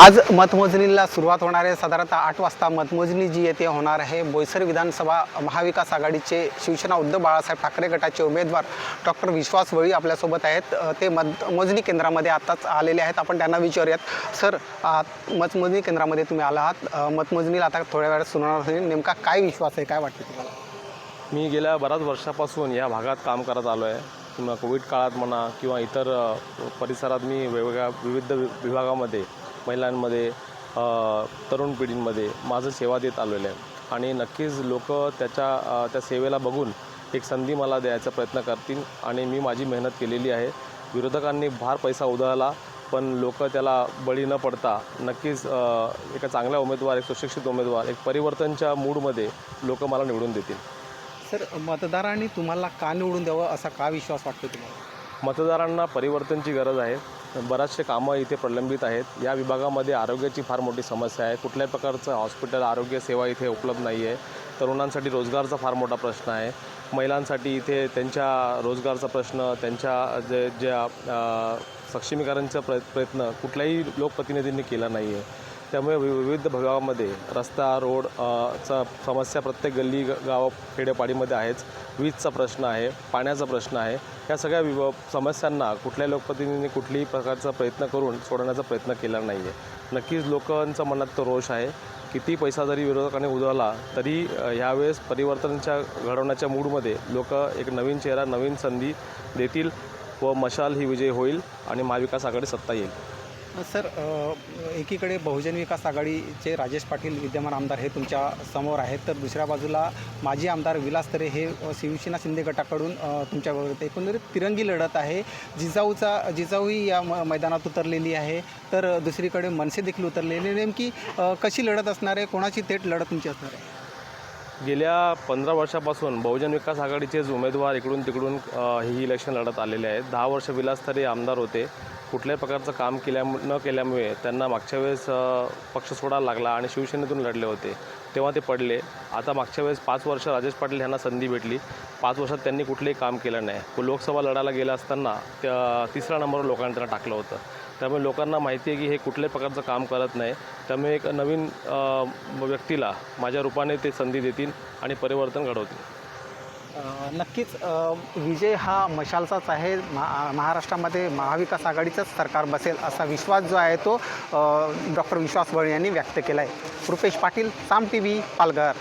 आज मतमोजणीला सुरुवात होणार आहे. साधारणतः आठ वाजता मतमोजणी जी येथे होणार आहे. बोईसर विधानसभा महाविकास आघाडीचे शिवसेना उद्धव बाळासाहेब ठाकरे गटाचे उमेदवार डॉक्टर विश्वास वळी आपल्यासोबत आहेत. ते मतमोजणी केंद्रामध्ये आताच आलेले आहेत. आपण त्यांना विचारूयात. सर मतमोजणी केंद्रामध्ये तुम्ही आला आहात. मतमोजणीला आता थोड्या वेळात सुनावणार असेल नेमका काय विश्वास आहे? काय वाटतं तुम्हाला? मी गेल्या बऱ्याच वर्षापासून या भागात काम करत आलो आहे. किंवा कोविड काळात म्हणा किंवा इतर परिसरात मी वेगवेगळ्या विविध वि- विभागामध्ये महिलांमध्ये तरुण पिढींमध्ये माझं सेवा देत आलेलं आहे. आणि नक्कीच लोक त्याच्या त्या सेवेला बघून एक संधी मला द्यायचा प्रयत्न करतील आणि मी माझी मेहनत केलेली आहे. विरोधकांनी फार पैसा उधळला पण लोक त्याला बळी न पडता नक्कीच एका चांगल्या उमेदवार एक सुशिक्षित उमेदवार एक परिवर्तनच्या मूडमध्ये लोक मला निवडून देतील. सर मतदारांनी तुम्हाला का निवडून द्यावं असा का विश्वास वाटतो तुम्हाला? मतदारांना परिवर्तनची गरज आहे. बराचसे कामं इथे प्रलंबित आहेत. या विभागामध्ये आरोग्याची फार मोठी समस्या आहे. कुठल्याही प्रकारचं हॉस्पिटल आरोग्य सेवा इथे उपलब्ध नाही आहे तरुणांसाठी रोजगारचा फार मोठा प्रश्न आहे. महिलांसाठी इथे त्यांच्या रोजगारचा प्रश्न त्यांच्या जे ज्या सक्षमीकरणचा सक्षमीकरणाचा प्र प्रयत्न कुठल्याही लोकप्रतिनिधींनी केला नाही आहे त्यामुळे वि- विविध भागामध्ये रस्ता रोड चा समस्या प्रत्येक गल्ली ग- गाव खेड्यापाडीमध्ये आहेच. वीजचा प्रश्न आहे पाण्याचा प्रश्न आहे. या सगळ्या विव समस्यांना कुठल्याही लोकप्रतिनिधींनी कुठल्याही प्रकारचा प्रयत्न करून सोडवण्याचा प्रयत्न केला नाही आहे नक्कीच लोकांचा मनात तो रोष आहे. किती पैसा जरी विरोधकांनी उधळला तरी ह्यावेळेस परिवर्तनच्या घडवण्याच्या मूडमध्ये लोक एक नवीन चेहरा नवीन संधी देतील व मशाल ही विजय होईल आणि महाविकास आघाडी सत्ता येईल. सर एकीकडे बहुजन विकास आघाडीचे राजेश पाटील विद्यमान आमदार हे तुमच्यासमोर आहेत तर दुसऱ्या बाजूला माजी आमदार विलास तरे हे शिवसेना शिंदे गटाकडून तुमच्या तुमच्याबरोबर एकंदरीत तिरंगी लढत आहे. जिजाऊचा जिजाऊही या म मैदानात उतरलेली आहे. तर दुसरीकडे मनसे देखील उतरलेली नेमकी कशी लढत असणार आहे? कोणाची थेट लढत तुमची असणार आहे? गेल्या पंधरा वर्षापासून बहुजन विकास आघाडीचेच उमेदवार इकडून तिकडून ही इलेक्शन लढत आलेले आहेत. दहा वर्ष विलास तरे आमदार होते. कुठल्याही प्रकारचं काम केल्या न केल्यामुळे त्यांना मागच्या वेळेस पक्ष सोडायला लागला आणि शिवसेनेतून लढले होते. तेव्हा ते पडले. आता मागच्या वेळेस पाच वर्ष राजेश पाटील यांना संधी भेटली. पाच वर्षात त्यांनी कुठलेही काम केलं नाही. लोकसभा लढायला गेलं असताना त्या तिसऱ्या नंबरवर लोकांनी त्यांना टाकलं होतं. त्यामुळे लोकांना माहिती आहे की हे कुठल्याही प्रकारचं काम करत नाही. त्यामुळे एक नवीन व्यक्तीला माझ्या रूपाने ते संधी देतील आणि परिवर्तन घडवतील. नक्कीच विजय हा मशालचाच आहे. महा महाराष्ट्रामध्ये महाविकास आघाडीचंच सरकार बसेल असा विश्वास जो आहे तो डॉक्टर विश्वास बळे यांनी व्यक्त केला आहे रुपेश पाटील साम टी व्ही पालघर.